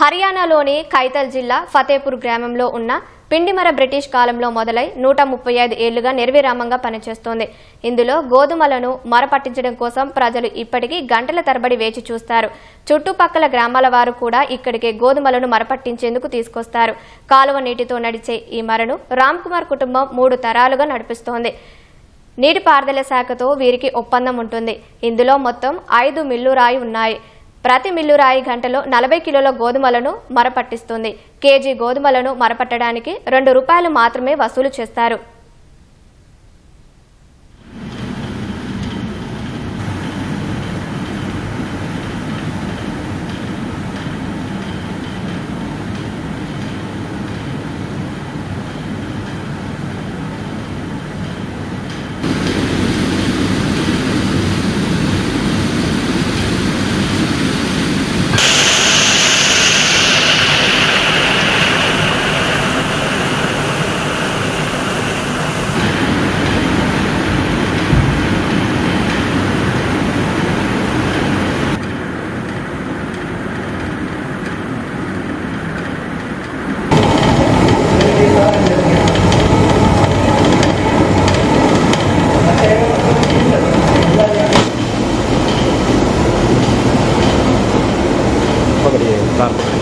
హర్యానాలోని కైతల్ జిల్లా ఫతేపూర్ గ్రామంలో ఉన్న పిండిమర బ్రిటిష్ కాలంలో మొదలై నూట ముప్పై ఐదు ఏళ్ళుగా నిర్విరామంగా పనిచేస్తోంది. ఇందులో గోధుమలను మరపట్టించడం కోసం ప్రజలు ఇప్పటికీ గంటల తరబడి వేచి చూస్తారు. చుట్టుపక్కల గ్రామాల వారు కూడా ఇక్కడికి గోధుమలను మరపట్టించేందుకు తీసుకొస్తారు. కాలువ నీటితో నడిచే ఈ మరను రామ్ కుమార్ కుటుంబం మూడు తరాలుగా నడిపిస్తోంది. నీటిపారుదల శాఖతో వీరికి ఒప్పందం ఉంటుంది. ఇందులో మొత్తం ఐదు మిల్లు రాయి ఉన్నాయి. ప్రతి మిల్లు రాయి గంటలో నలభై కిలోల గోధుమలను మరపట్టిస్తుంది. కేజీ గోధుమలను మరపట్టడానికి రెండు రూపాయలు మాత్రమే వసూలు చేస్తారు. Gracias.